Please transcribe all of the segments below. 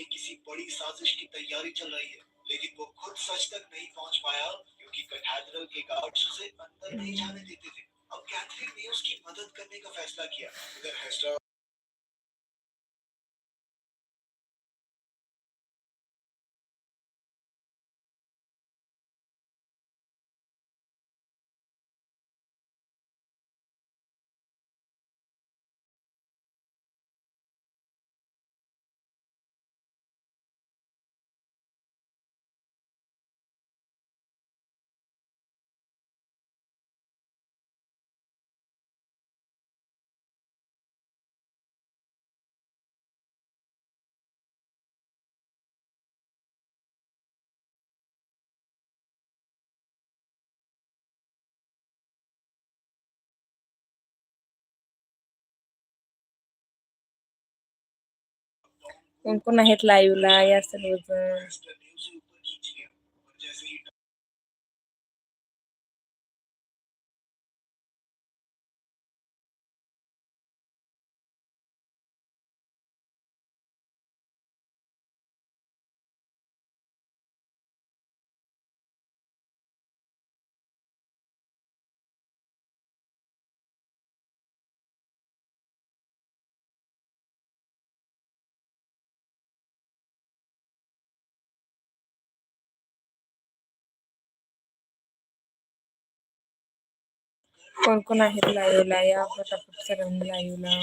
में किसी बड़ी साजिश की तैयारी चल रही है, लेकिन वो खुद सच तक नहीं पहुँच पाया, क्योंकि कैथेड्रल के गार्ड्स उसे अंदर नहीं जाने देते थे। अब कैथरीन ने उसकी मदद करने का फैसला किया। अगर कोण कोण आहेत लाईव्हला या सर्वजण? कोण कोण आहेत लाईव्हला या पटापट सगळ्यांनी लाईव्हला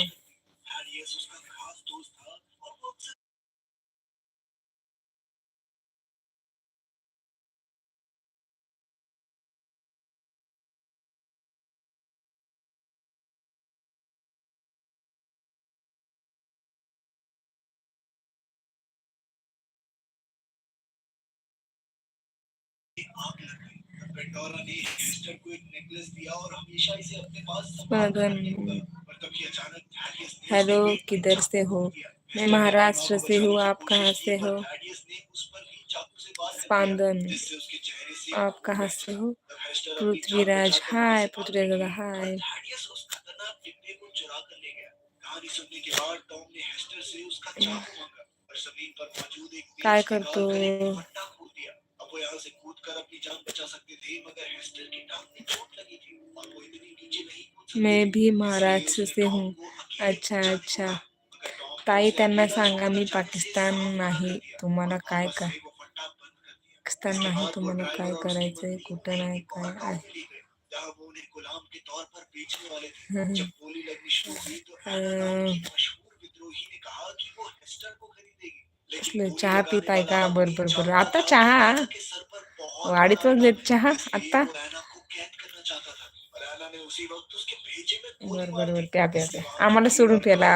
को एक नेकलेस दिया और हमेशा इसे अपने पास संभाल हेलो किधर से हो? मैं महाराष्ट्र से हूँ आप कहाँ से हो? स्पंदन। आप कहाँ से हो? पृथ्वीराज हाय पृथ्वीराज दादा हाय काय करतो अब वो यहाँ से कूद कर अपनी जान बचा सकती थी मगर हेस्टर की टांग में चोट लगी थी। और वो इतनी नीचे नहीं कूद सकती मैं भी महाराष्ट्र से हूँ। अच्छा अच्छा। ताई त्यांना सांगा मी पाकिस्तान नाही तुम्हाला काय काय पाकिस्तान नाही तुम्हाला काय करायचंय कुठं नाही काय आहे जब असलं पीता है का बर बर बर आता चहा। वाढीत तो देत चहा, आता। बर बर बर प्या प्या प्या। आम्हाला सोडून प्याला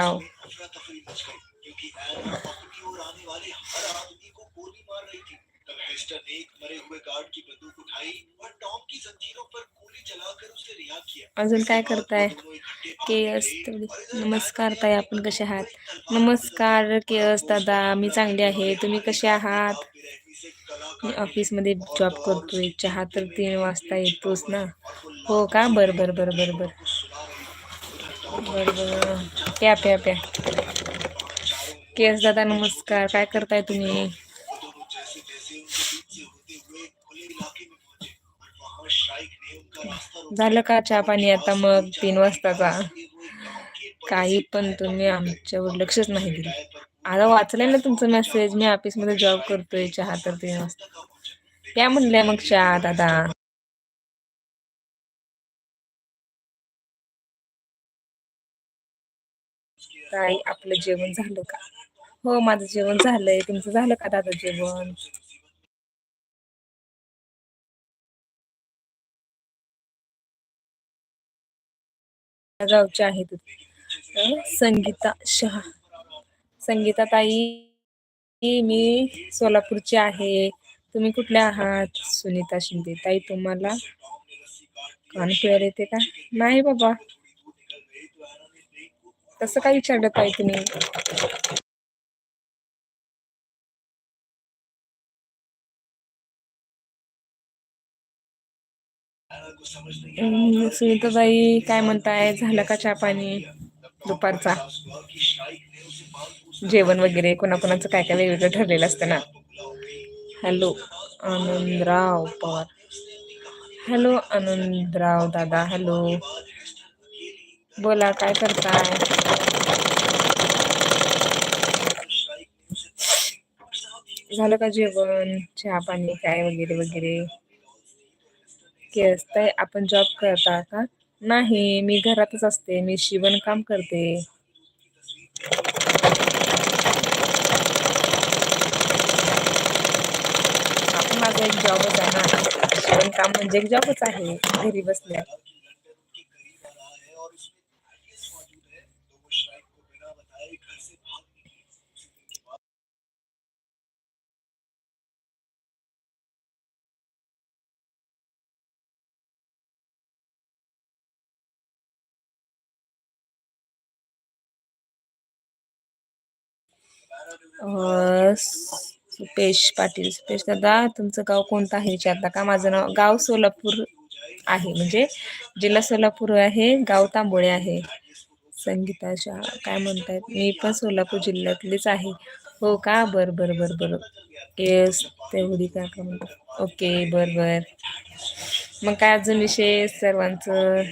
काउंस में अफरा तफरी मच गई क्योंकि एना अपनी ओर आने वाले हर आदमी को गोली मार रही थी तब हेस्टर ने एक मरे हुए गार्ड की बंदूक उठाई और टॉम की जंजीरों पर गोली चलाकर उसे रिहा किया। अजून काय करताय दोनों इकट्ठे के बाहर एस निकले तेवढी और इधर नमस्कार ताई आपण कसे आहात? नमस्कार बदल के दी और एस वो उस दादा मी चांगली आहे तुम्ही कसे आहात? मी काट ऑफिस देते मध्ये और जॉब करतोय चहा तर तीन वाजता हुआ ना? है का? बर बर बर बर बर. बर बर प्या प्या प्या. केस दादा नमस्कार. काय करताय तुम्ही? झालं का चहा पाणी? आता मग तीन वाजताचा. काही पण तुम्ही आमच्यावर लक्षच नाही दिलं. आता वाचलंय ना तुमचं मेसेज मी ऑफिसमध्ये ऑफिसमध्ये जॉब करतोय चहा तर तीन वाजता. त्या म्हणल्या मग चहा दादा. काय ताई आपलं जेवण झालं का? हो माझं जेवण झालंय. तुमचं झालं का दादा जेवण? गावच्या आहेत. संगीता शहा. संगीता ताई मी सोलापूरची आहे. तुम्ही कुठल्या आहात? सुनीता शिंदे. ताई तुम्हाला कान येते का? नाही बाबा. तसं काय विचारलं ताई तुम्ही? सुनीताबाई काय म्हणताय? झालं का चहा पाणी? दुपारचा? जेवण वगैरे? कोणाकोणाचं काय काय वेगवेगळं ठरलेलं असतं ना? हॅलो आनंदराव पवार. हॅलो आनंदराव दादा हॅलो. बोला काय करताय? झालं का जेवण? चहा पाणी काय वगैरे वगैरे? शक्य ताई आपण जॉब करता का? नाही मी घरातच असते मी शिवणकाम करते. आपण माझा एक जॉबच आहे ना शिवणकाम म्हणजे एक जॉबच आहे घरी बसल्या. सुपेश पाटील. सुपेश दादा तुमचं गाव कोणतं आहे? विचारता का माझं नाव गाव सोलापूर आहे. म्हणजे जिल्हा सोलापूर आहे गाव तांबोळे आहे. संगीता शाह काय म्हणतात मी पण सोलापूर जिल्ह्यातलीच आहे. हो का? बर बर बर बर. येस तेवढी काय का म्हणतात ओके बर बर. मग काय अजून विशेष सर्वांचं?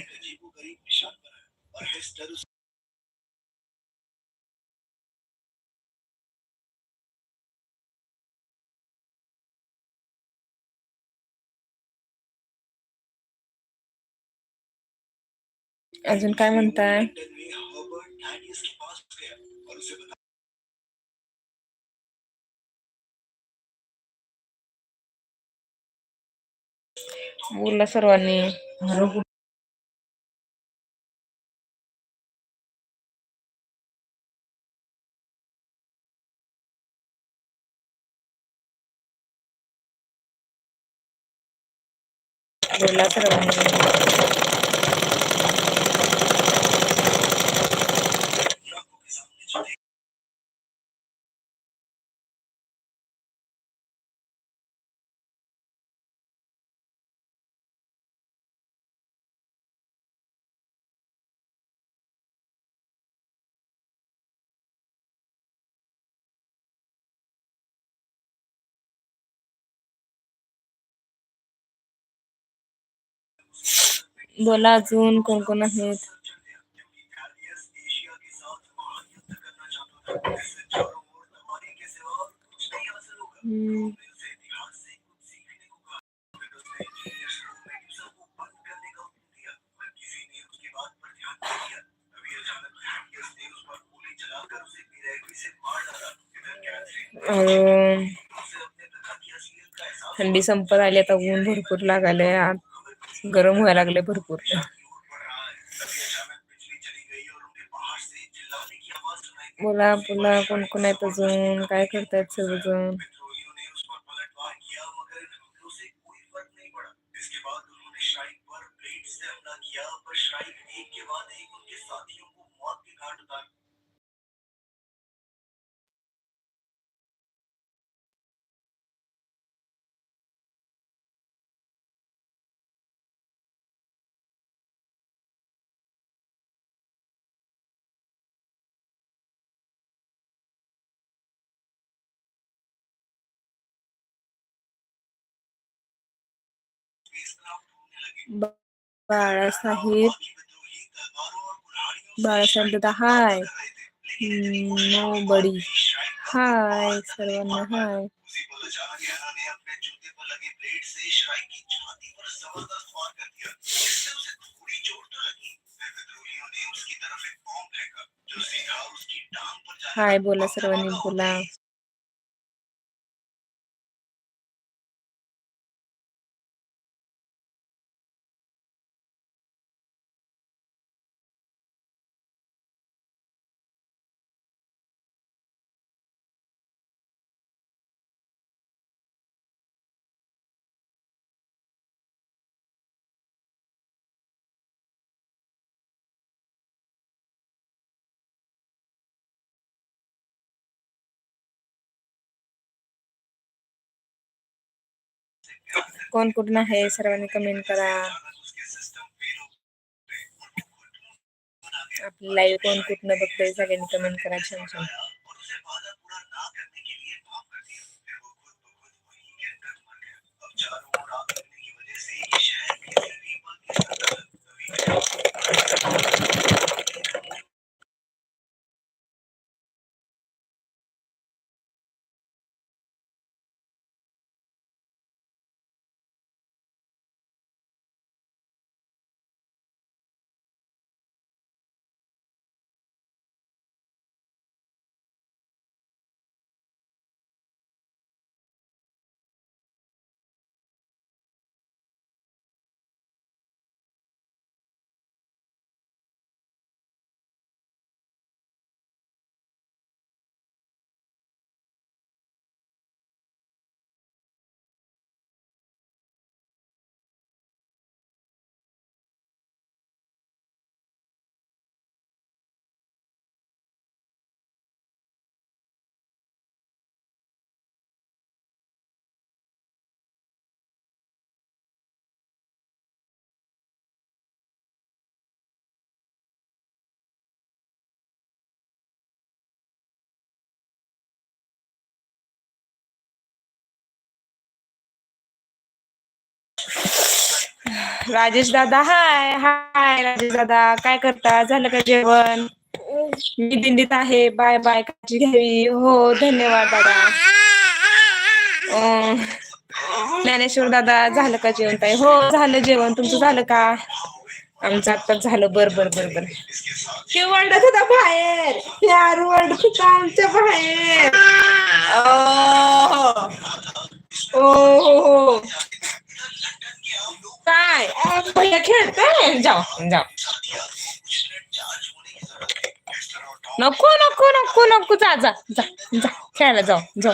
अजून काय म्हणताय? बोला सर्वांनी. बोला सर्वांनी. बोला अजून कोण कोण आहेत हम्म. थंडी संपत आली आता ऊन भरपूर लागायला आत गरम व्हायला लागले भरपूर. बोला बोला कोण कोण आहेत अजून? काय करतायत सर्वजण बाळासाहेब बाळासाहेब दादा हाय. नो बडी. हाय सर्वांना हाय. हाय बोला सर्वांनी बोला. कोण कुठून आहे सर्वांनी कमेंट करा. आपली लाईव्ह कोण कुठनं बघतोय सगळ्यांनी कमेंट करा छान छान. राजेश दादा हाय हाय राजेश दादा. काय करता? झालं का जेवण? मी दिंडीत आहे. Bye bye. काळजी घ्यावी. हो धन्यवाद दादा. ज्ञानेश्वर दादा झालं का जेवण ताई? हो झालं जेवण. तुमचं झालं का? आमचं आत्ताच झालं. बर बर बर बर. हे ओरडत होता बाहेर. प्यार वर्ल्ड होता आमच्या बाहेर. ओ हो. हो, हो, हो. हो काय भैया खेळतोय जाओ जाओ नको नको नको नको जा जा जा जा खेळायला जाऊ जाऊ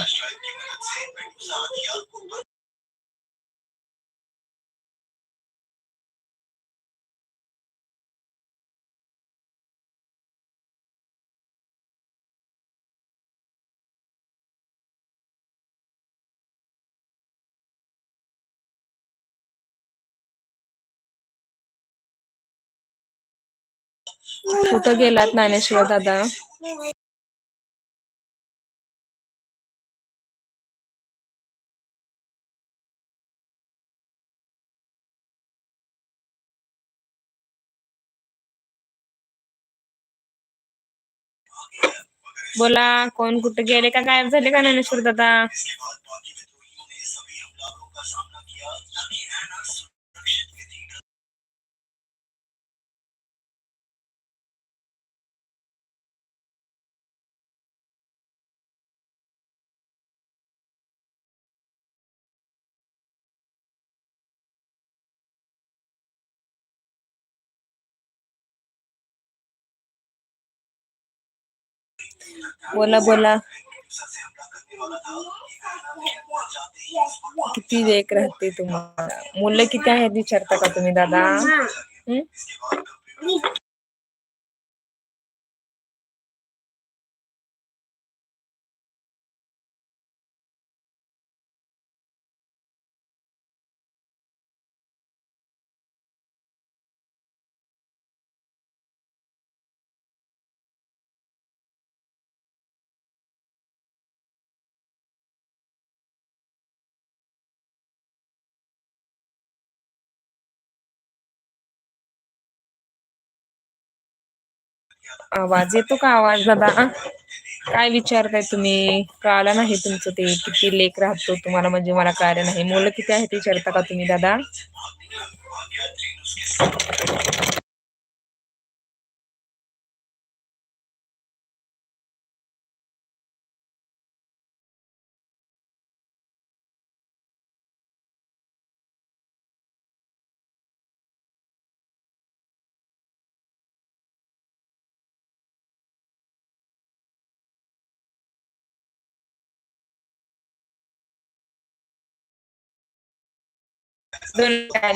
कुठं गेलात ज्ञानेश्वर दादा? बोला कोण कुठे गेले का? गायब झाले का ज्ञानेश्वर दादा? बोला बोला. किती वेग राहते तुम्हाला. मुलं किती आहेत विचारता का तुम्ही दादा? आवाज येतो का आवाज? दादा काय विचारताय तुम्ही? कळालं नाही तुमचं ते. किती लेख राहतो तुम्हाला? म्हणजे मला कळालं नाही. मुलं किती आहेत विचारता का तुम्ही दादा? de la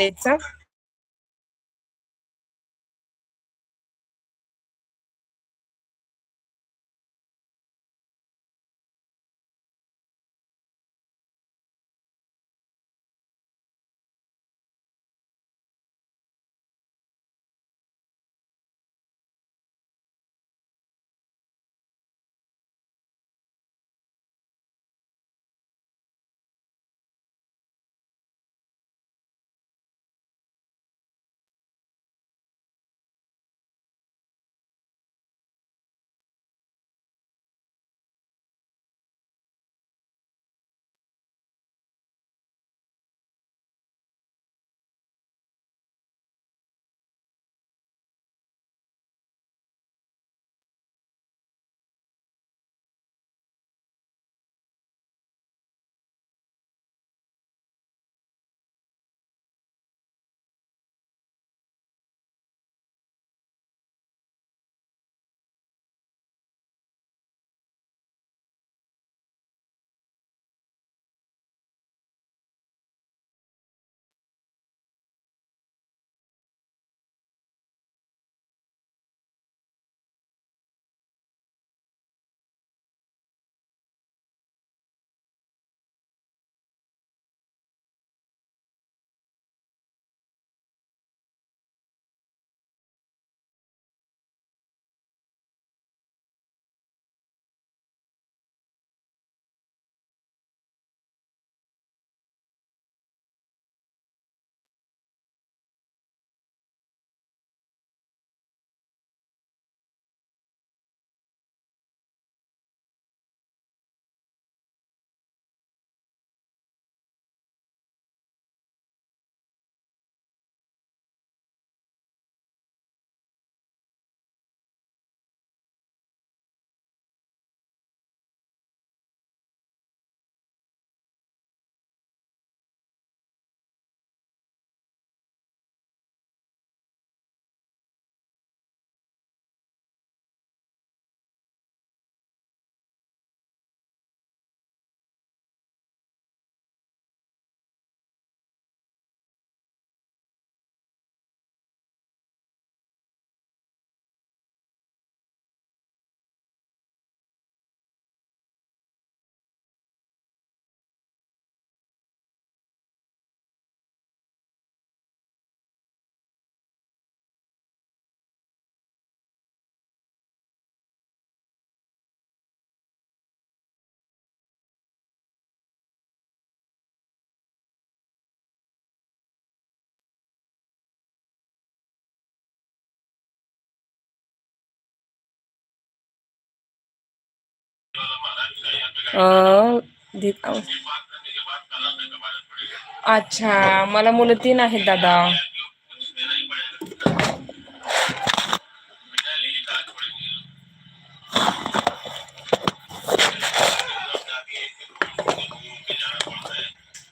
अच्छा मला मुलं तीन आहेत दादा.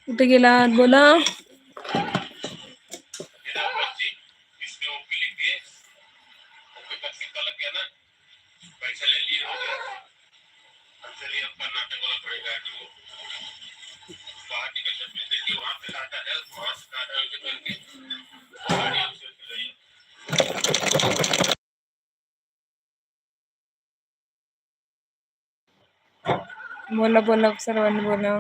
कुठे गेलात? बोला. बोला बोला सर्वांनी बोला.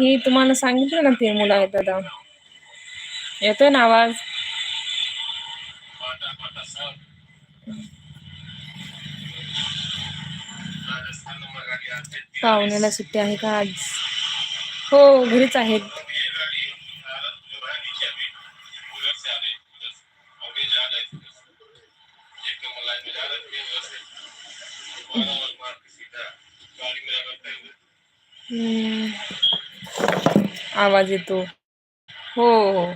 नाही तुम्हाला सांगितलं ना तीन मुलं आहेत दादा येतोय ना आवाज? पाहुण्याला सुट्टी आहे का आज? हो घरीच आहेत. हम्म. आवाज येतो. हो हो.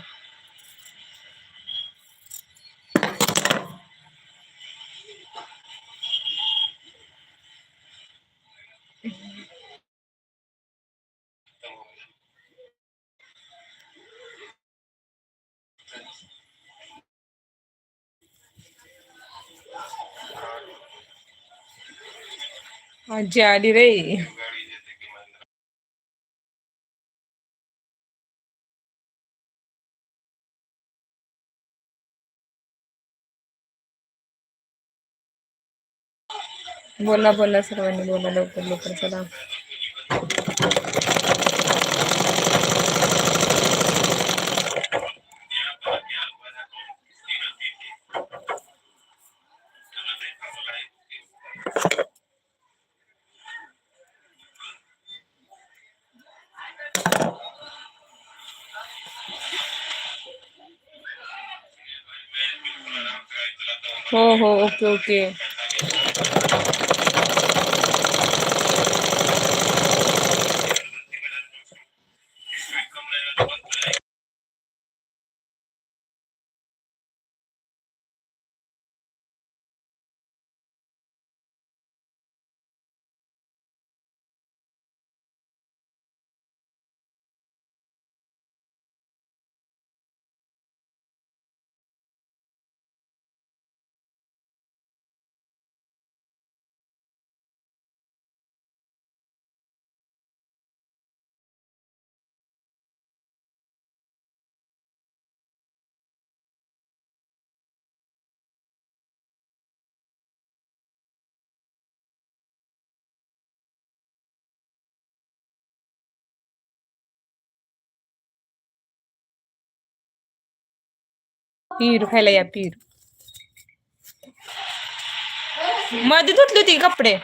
आजी आली रे. बोला बोला सर्वांनी बोला लवकर लवकर चला. हो हो ओके ओके. पीर खायला या पीरमध्ये धुतली होती कपडे?